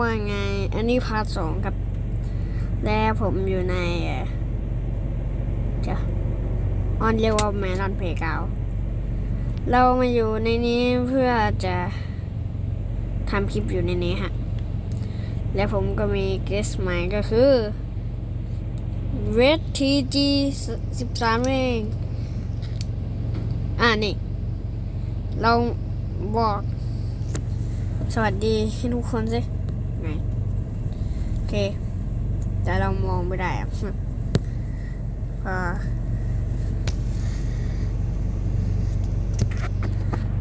ว่าไง อันนี้พาร์ทสองครับ และผมอยู่ในเอ่อจะออนเรียกว่าแมลอนเพลกาว เรามาอยู่ในนี้เพื่อจะทำคลิปอยู่ในนี้ฮะ และผมก็มีเกสใหม่ก็คือ Red TG 13เองอ่านี่ เราบอกสวัสดีให้ทุกคนสิ ไงโอเค แต่เรามองไม่ได้อะพอ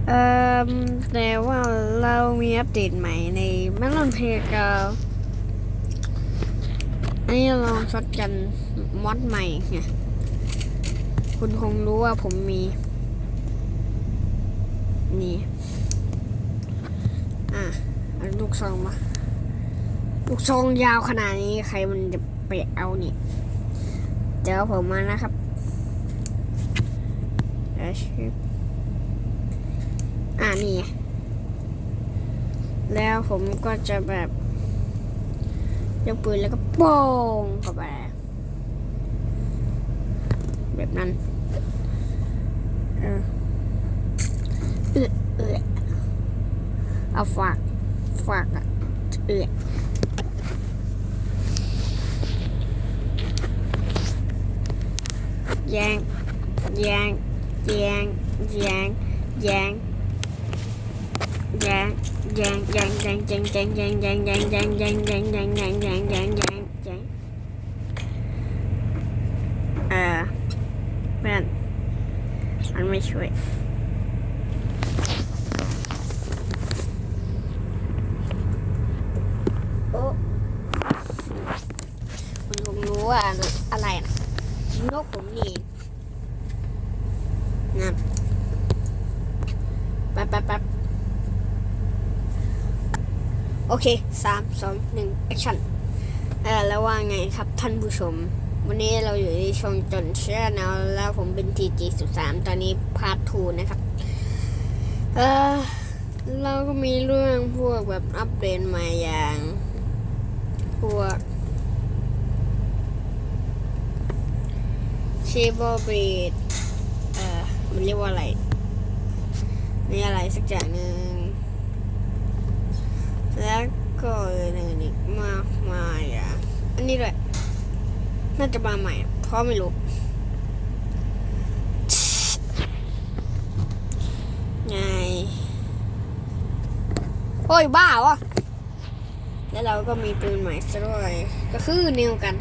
เอ่อแต่ว่าเรามีอัปเดตใหม่ใน Melon p l a y g r o u n d อันนี้ลองช็อตกันมอดใหม่ไงคุณคงรู้ว่าผมมี นี่ อะลูกซองมา ลูกซองยาวขนาดนี้ใครมันจะไปเอานี่เดี๋ยวผมมานะครับเดี๋ยวชิบอ่านี่ แล้วผมก็จะแบบยกปืนแล้วก็โป้งเข้าไปแบบนั้น เออเออเออเอาฝากฝากอะเออ แยงแยงแยงแยงแยงแยงแยงแยงแยงแนกผมนี่นะแป๊บแป๊บแป๊บโอเคสามสองหนึ่งแอคชั่นแล้วว่าไงครับท่านผู้ชม วันนี้เราอยู่ที่ช่องจนเชื่อนวแล้วผมเป็น TG 1 3ตอนนี้พาร์ท2นะครับ เออเราก็มีเรื่องพวกแบบอัปเดตใหม่อย่าง พวก เชเบอร์บรีดเอ่อมันเรียกว่าอะไรนี่อะไรสักอย่างหนึ่งแล้วก็อื่นอีกมากมายอะอันนี้ด้วยน่าจะมาใหม่เพราะไม่รู้ไงโอ้ยบ้าวะแล้วเราก็มีปืนใหม่ซะด้วยก็คือนิวกัน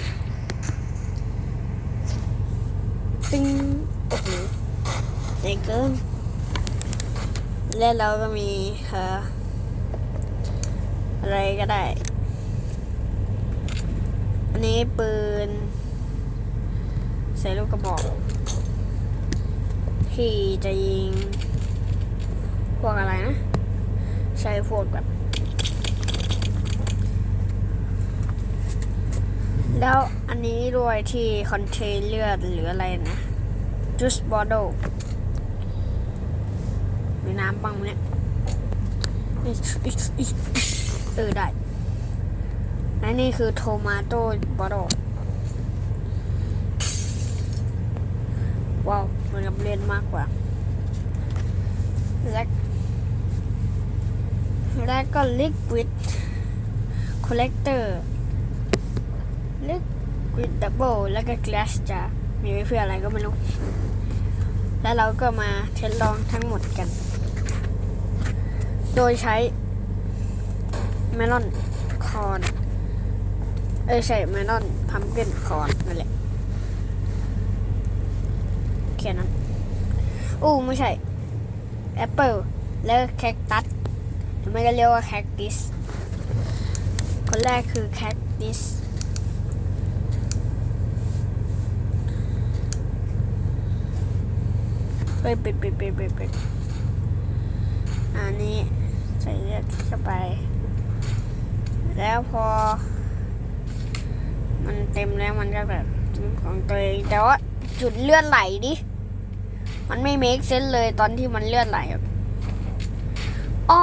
ตึงโอ้โหเด็กเกินแล้วเราก็มีเอ่ออะไรก็ได้ อันนี้ปืน ใส่ลูกกระบอก ที่จะยิง พวกอะไรนะ ใช้พวกแบบ แล้วอันนี้ด้วยที่คอนเทนเลือดหรืออะไรนะจูสบอ t โดมีน้ำบ้างเนี่ยอิชอิชอิชเออได้และนี่คือโทมาโต้บอโดว้าวมันกับเล่นมากกว่าและและก็ลิควิดคอลเลกเตอร์ วิดดับเบิลแล้วก็กลาสจะมีไว้เพื่ออะไรก็ไม่รู้ แล้วเราก็มาทสลองทั้งหมดกัน โดยใช้เมลอนคอนเอ้ใช่เมลอนพัมเกิลคอนนั่นแหละแค่นั้นอู้ไม่ใช่แอปเปิลแล้วแคคตัสหรือไม่ก็เรียกว่าแคคติสคนแรกคือแคคติส เฮ้ยปิดปิดปิดปิดปิดอันนี้ใส่เลือดเข้าไป แล้วพอ มันเต็มแล้วมันก็แบบของตัวเองแต่ว่าจุดเลือดไหลดิมันไม่เมคเซนเลยตอนที่มันเลือดไหลอะอ๋อ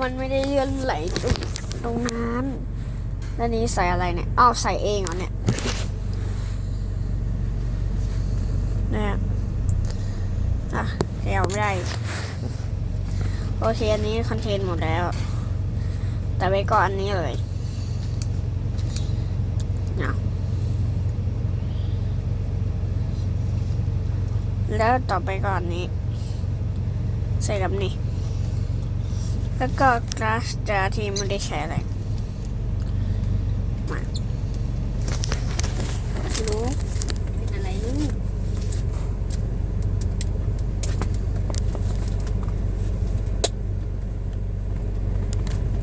มันไม่ได้เลือดไหลจุดตรงนั้นแล้วนี้ใส่อะไรเนี่ยอ้าวใส่เองเหรอเนี่ยเนี่ยอะ แกวไม่ได้ โอเค อันนี้คอนเทนต์หมดแล้ว แต่ไปก่อนอันนี้เลยเอาแล้วต่อไปก่อนนี้ ใส่กับนี่ แล้วก็กราสจาที่ไม่ได้ใช้อะไรมาลูกเป็นอะไรลูก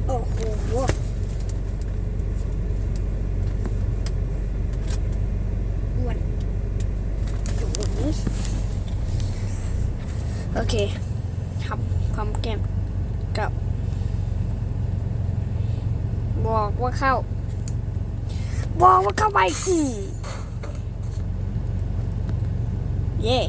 โอ้โหอ้วนจุ๋ยโอเคทำพร้อมเกม กับ บอกว่าเข้า บอกว่าเข้าไปอืเย่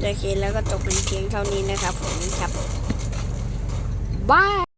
โอเคแล้วก็จบเป็นเพียงเท่านี้นะครับผมครับบาย